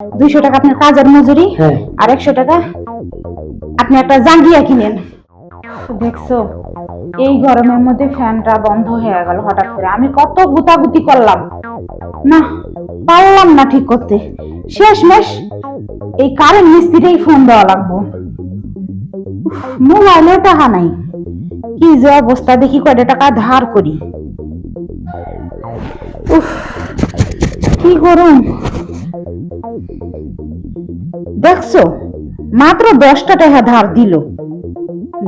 দুইশো টাকা আপনার কাজের মজুরি হ্যাঁ। আর একশো টাকা আপনি একটা জাঙ্গিয়া কিনেন। দেখছ এই গরমের মধ্যে ফ্যানটা বন্ধ হয়ে গেল হঠাৎ করে। আমি কত গুতাগুতি করলাম। না পারলাম না ঠিক করতে। শেষমেশ এই কারেন্ট মিস্ত্রিটাই ফোন দেওয়া লাগবো। মোবাইলে টাকা নাই। কি যে অবস্থা দেখি কয়টা টাকা ধার করি। উফ কি গরম। দেখছ? মাত্র দশটা টাকা ধার দিল।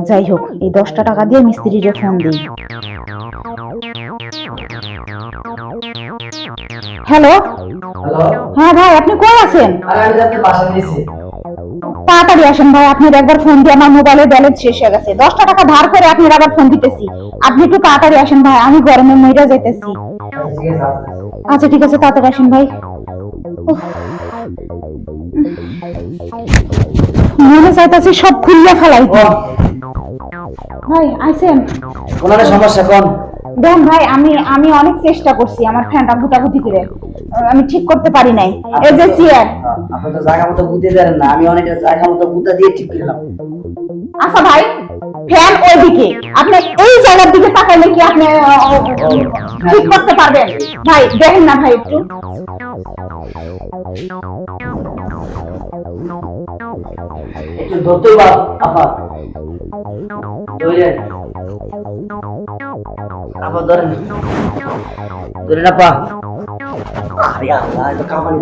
যাই হোক এই দশটা টাকা দিয়ে মিস্ত্রিরে ফোন দিই। হ্যালো হ্যাঁ ভাই আপনি কই আছেন? তাড়াতাড়ি আসেন ভাই আপনার একবার ফোন দিয়ে আমার মোবাইলের ব্যালেন্স শেষ হয়ে গেছে। দশটা টাকা ধার করে আপনার আবার ফোন দিতেছি। আপনি একটু তাড়াতাড়ি আসেন ভাই আমি গরমে মইরা যাইতেছি। আসতেছি। আচ্ছা ঠিক আছে তাড়াতাড়ি আসেন ভাই। মনে চাইতাছি সব খুলিয়া ফেলাই ও। ভাই আইসেন। ওনার সমস্যা কোন? দেন ভাই আমি আমি অনেক চেষ্টা করছি আমার ফ্যানটা গুটাগুটি করে। আমি ঠিক করতে পারি নাই। এই যে চেয়ার আপনি তো জায়গা মতো বুঝতে পারেন না আমি অনেকটা জায়গা মতো বুঝতে দিয়ে ঠিক করলাম আচ্ছা ভাই ফ্যান ওইদিকে। আপনি এই জায়গার দিকে তাকাইলে কি আপনি ঠিক করতে পারবেন? ভাই দেখেন না ভাই একটু। একটু ধরতেই পার আপা আপা ধরেন ধরেন আপা আরে আল্লাহ এটা কামানি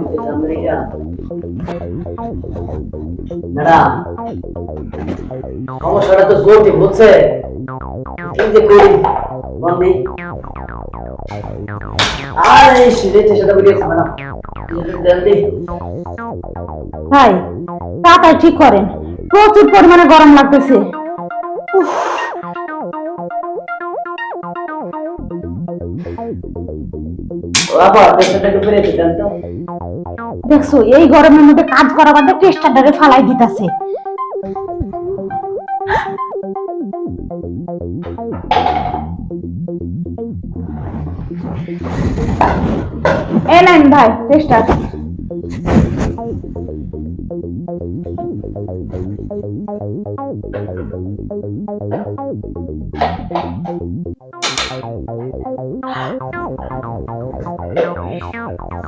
ম্যাডাম সমস্যাটা তো জটিল বুঝছে কি যে করি মনে আরে সিঁড়ি চেষ্টা করি ম্যাডাম ভাই, তাড়াতাড়ি ঠিক করেন। প্রচুর পরিমাণে গরম লাগতেছে। দেখছ এই গরমের মধ্যে কাজ করা বাদে ফালাই দিতেছে। এ নেন ভাই টেস্টার।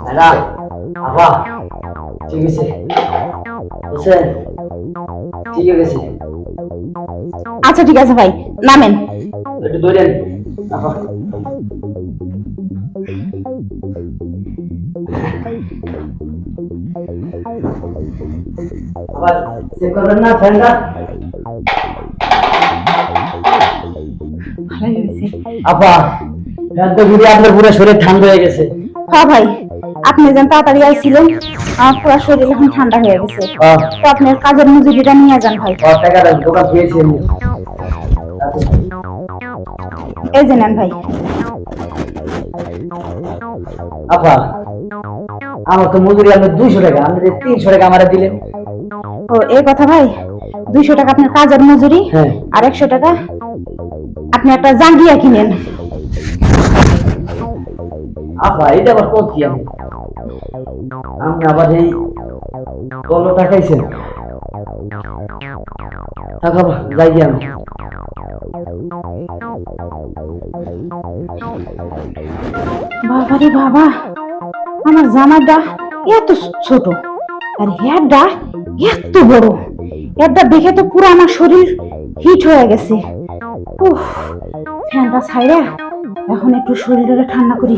ম্যাডাম আপা ঠিক আছে? বুঝছেন ঠিক আছে আচ্ছা ঠিক আছে ভাই নামেন। একটু ধরেন আবার চেক করবেন না হয়েছে আপা ফ্যান তো ঘুরে আপনার পুরো শরীর ঠান্ডা হয়ে গেছে। হ্যাঁ ভাই আপনি যেন তাড়াতাড়ি আইছিলেন আমার পুরো শরীর এখন ঠান্ডা হয়ে গেছে। তো আপনার কাজের মজুরিটা নিয়ে যান ভাই। দোকান আমি। এই যে নেন ভাই। আপা আমার তো মজুরি আপনার দুইশো টাকা আপনি যে তিনশো টাকা আমার দিলেন। ও এই কথা ভাই দুইশো টাকা আপনার কাজের মজুরি হ্যাঁ। আর একশো টাকা আপনি একটা জাঙ্গিয়া কিনেন। আপা এটা আবার করছি আমি আবার এই টাকাইছেন থাকাবা যাই আমি বাবা রে বাবা আমার জামাটা এত ছোট আর হেয়ারটা এত বড়। হেয়ারটা দেখে তো পুরো আমার শরীর হিট হয়ে গেছে। ফ্যানটা ছাইরা এখন একটু শরীরটা ঠান্ডা করি।